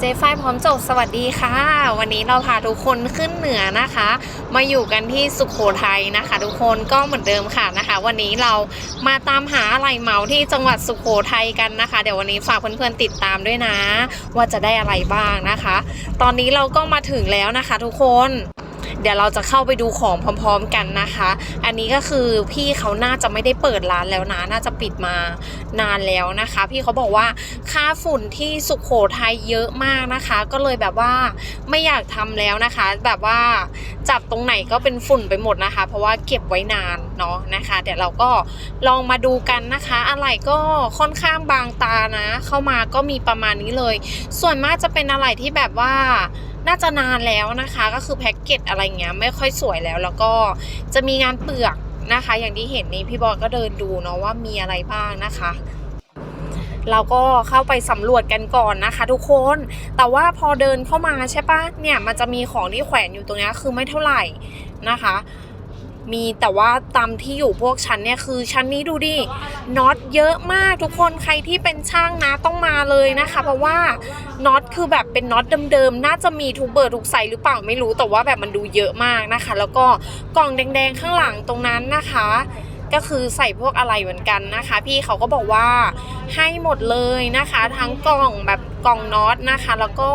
เจฟายพร้อมจบสวัสดีค่ะ วันนี้เราพาทุกคนขึ้นเหนือนะคะ มาอยู่กันที่สุขโขทัยนะคะ ทุกคนก็เหมือนเดิมค่ะนะคะ วันนี้เรามาตามหาอะไรเหมาที่จังหวัดสุขโขทัยกันนะคะ เดี๋ยววันนี้ฝากเพื่อนๆติดตามด้วยนะ ว่าจะได้อะไรบ้างนะคะ ตอนนี้เราก็มาถึงแล้วนะคะ ทุกคน เดี๋ยวเราจะเข้าไปดูของพร้อมๆกันนะคะ อันนี้ก็คือพี่เขาน่าจะไม่ได้เปิดร้านแล้วนะน่าจะปิดมานานแล้วนะคะ พี่เขาบอกว่าค่าฝุ่นที่สุขโขทัยเยอะมากนะคะ ก็เลยแบบว่าไม่อยากทำแล้วนะคะ แบบว่าจับตรงไหนก็เป็นฝุ่นไปหมดนะคะ เพราะว่าเก็บไว้นานเนาะนะคะ เดี๋ยวเราก็ลองมาดูกันนะคะ อะไรก็ค่อนข้างบางตานะ เข้ามาก็มีประมาณนี้เลย ส่วนมากจะเป็นอะไรที่แบบว่า น่าจะนานแล้วนะคะ ก็คือแพ็กเกจอะไรเงี้ยไม่ค่อยสวยแล้ว แล้วก็จะมีงานเปลือกนะคะ อย่างที่เห็นนี่พี่บอยก็เดินดูเนาะว่ามีอะไรบ้างนะคะเราก็เข้าไปสำรวจกันก่อนนะคะ ทุกคน แต่ว่าพอเดินเข้ามาใช่ปะเนี่ยมันจะมีของที่แขวนอยู่ตรงนี้คือไม่เท่าไหร่นะคะ มีแต่ว่าตามที่อยู่พวกชั้นเนี่ยคือชั้นนี้ดูดิน็อตเยอะมากทุกคนใครที่เป็นช่างนะต้องมาเลยนะคะ เพราะว่าน็อตคือแบบเป็นน็อตเดิมๆน่าจะมีทุกเบอร์ทุกไซส์หรือเปล่าไม่รู้แต่ว่าแบบมันดูเยอะมากนะคะ แล้วก็กล่องแดงๆข้างหลังตรงนั้นนะคะก็คือใส่พวกอะไรเหมือนกันนะคะ พี่เขาก็บอกว่าให้หมดเลยนะคะ ทั้งกล่องแบบกล่องน็อตนะคะ แล้วก็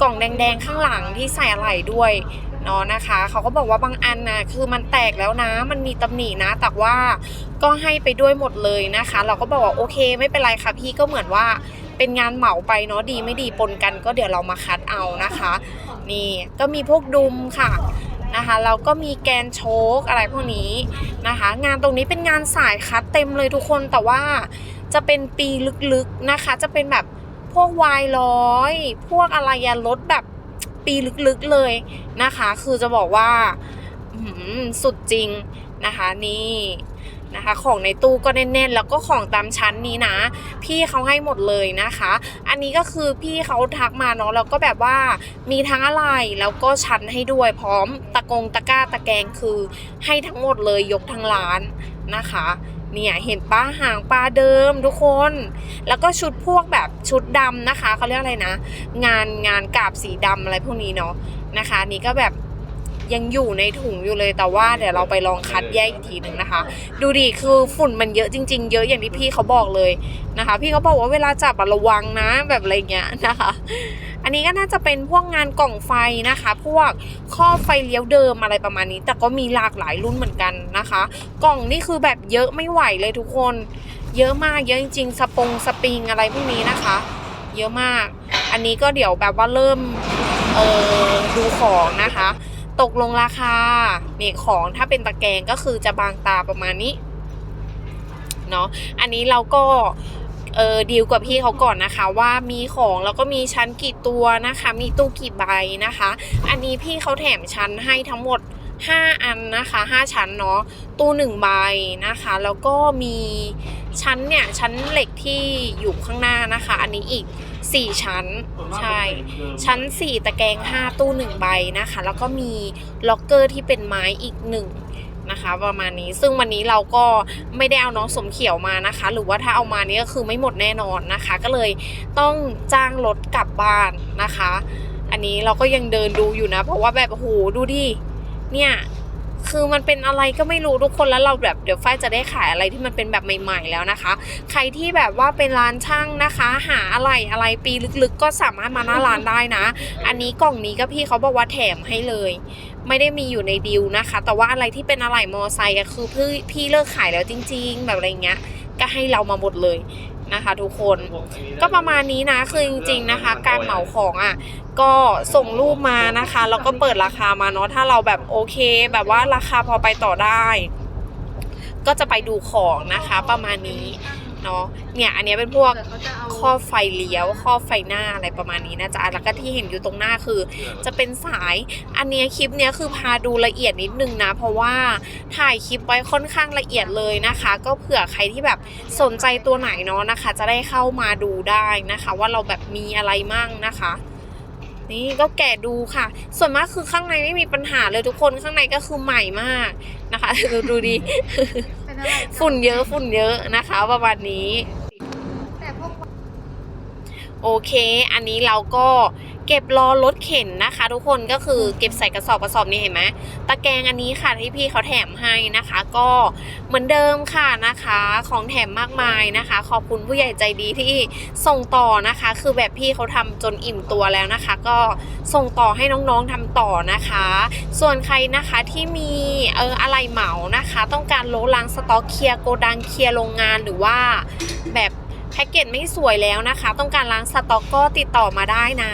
กล่องแดงๆข้างหลังที่ใส่อะไรด้วย เนาะนะคะเขาก็บอกว่าบางอันนะคือมันแตกแล้วนะ มันมีตำหนินะ แต่ว่าก็ให้ไปด้วยหมดเลยนะคะ เราก็บอกว่าโอเคไม่เป็นไรค่ะพี่ก็เหมือนว่าเป็นงานเหมาไปเนาะดีไม่ดีปนกันก็เดี๋ยวเรามาคัดเอานะคะ นี่ก็มีพวกดุมค่ะนะคะเราก็มีแกนโชคอะไรพวกนี้นะคะ งานตรงนี้เป็นงานสายคัดเต็มเลยทุกคนแต่ว่าจะเป็นปีลึกๆนะคะ จะเป็นแบบพวกวายร้อย พวกอะไรยารถแบบ ปีลึกๆเลยนะคะ คือจะบอกว่าหือสุดจริงนะคะนี่นะคะของในตู้ก็แน่นๆ แล้วก็ของตามชั้นนี้นะ พี่เขาให้หมดเลยนะคะ อันนี้ก็คือพี่เขาทักมาเนาะแล้วก็แบบว่ามีทั้งอะไรแล้วก็ชั้นให้ด้วยพร้อมตะกงตะกร้าตะแกงคือให้ทั้งหมดเลยยกทั้งร้านนะคะ เนี่ยเห็นป้าหางปลาเดิมทุกคน แล้วก็ชุดพวกแบบชุดดำนะคะเขาเรียกอะไรนะ งานงานกาบสีดำอะไรพวกนี้เนาะนะคะ นี่ก็แบบยังอยู่ในถุงอยู่เลยแต่ว่าเดี๋ยวเราไปลองคัดแยกอีกทีหนึ่งนะคะ ดูดิคือฝุ่นมันเยอะจริง ๆ เยอะอย่างที่พี่เขาบอกเลยนะคะ พี่เขาบอกว่าเวลาจับระวังนะแบบอะไรเงี้ยนะคะ อันนี้ก็น่าจะเป็นพวกงานกล่องไฟนะคะ พวกข้อไฟเลี้ยวเดิมอะไรประมาณนี้ แต่ก็มีหลากหลายรุ่นเหมือนกันนะคะ กล่องนี่คือแบบเยอะไม่ไหวเลยทุกคน เยอะมากเยอะจริงๆ สปงสปริงอะไรพวกนี้นะคะ เยอะมาก อันนี้ก็เดี๋ยวแบบว่าเริ่มเออดูของนะคะ ตกลงราคาเนี่ยของถ้าเป็นตะแกรงก็คือจะบางตาประมาณนี้เนาะอันนี้เราก็ เออดีลกับพี่เขาก่อนนะคะ ว่ามีของแล้วก็มีชั้นกี่ตัวนะคะ มีตู้กี่ใบนะคะ อันนี้พี่เขาแถมชั้นให้ทั้งหมด 5 อันนะคะ 5 ชั้นเนาะตู้หนึ่งใบนะคะ แล้วก็มีชั้นเนี่ยชั้นเหล็กที่อยู่ข้างหน้านะคะ อันนี้อีก 4 ชั้นใช่ชั้น 4 ตะแกรง5ตู้1ใบนะคะ แล้วก็มีล็อกเกอร์ที่เป็นไม้อีก 1 นะคะ ประมาณนี้ซึ่งวันนี้เราก็ไม่ได้เอาน้องสมเขียวมานะคะ หรือว่าถ้าเอามานี่ก็คือไม่หมดแน่นอนนะคะ ก็เลยต้องจ้างรถกลับบ้านนะคะ อันนี้เราก็ยังเดินดูอยู่นะ เพราะว่าแบบโอ้โหดูดิเนี่ย คือมันเป็นอะไรก็ไม่รู้ทุกคนแล้วเราแบบเดี๋ยวฝ้ายจะได้ขายอะไรที่มันเป็นแบบใหม่ ๆ แล้วนะคะ ใครที่แบบว่าเป็นร้านช่างนะคะ หาอะไรอะไรปีลึกๆ ก็สามารถมาหน้าร้านได้นะ อันนี้กล่องนี้ก็พี่เขาบอกว่าแถมให้เลย ไม่ได้มีอยู่ในดีลนะคะ แต่ว่าอะไรที่เป็นอะไรมอไซค์อะคือพี่พี่เลิกขายแล้วจริง ๆ แบบอะไรเงี้ยก็ให้เรามาหมดเลย นะคะทุกคนก็ประมาณนี้นะคือจริงๆนะคะ การเหมาของอะก็ส่งรูปมานะคะ แล้วก็เปิดราคามาเนาะถ้าเราแบบโอเค แบบว่าราคาพอไปต่อได้ ก็จะไปดูของนะคะประมาณนี้ เนาะเนี่ยอันเนี้ยเป็นพวกข้อไฟเลี้ยว ข้อไฟหน้าอะไรประมาณนี้นะจ๊ะแล้วก็ที่เห็นอยู่ตรงหน้าคือ จะเป็นสายอันเนี้ยคลิปเนี้ยคือพาดูละเอียดนิดนึงนะ เพราะว่าถ่ายคลิปไว้ค่อนข้างละเอียดเลยนะคะ ก็เผื่อใครที่แบบสนใจตัวไหนเนาะนะคะ จะได้เข้ามาดูได้นะคะ ว่าเราแบบมีอะไรมั่งนะคะนี่ก็แกะดูค่ะ ส่วนมากคือข้างในไม่มีปัญหาเลยทุกคนข้างในก็คือใหม่มากนะคะ ดูดูดี ฝุ่นเยอะฝุ่นเยอะนะคะ ประมาณนี้แต่พวกโอเค อันนี้เราก็ เก็บรอรถเข็นนะคะ ทุกคนก็คือเก็บใส่กระสอบกระสอบนี่เห็นไหมตะแกรงอันนี้ค่ะที่พี่เขาแถมให้นะคะ ก็เหมือนเดิมค่ะนะคะ ของแถมมากมายนะคะ ขอบคุณผู้ใหญ่ใจดีที่ส่งต่อนะคะ คือแบบพี่เขาทำจนอิ่มตัวแล้วนะคะ ก็ส่งต่อให้น้องๆทำต่อนะคะ ส่วนใครนะคะที่มีเอออะไรเหมานะคะ ต้องการโลล้างสต็อกเคลียร์โกดังเคลียร์โรงงานหรือว่าแบบ แพ็กเกจไม่สวยแล้วนะคะ ต้องการล้างสต็อกก็ติดต่อมาได้นะ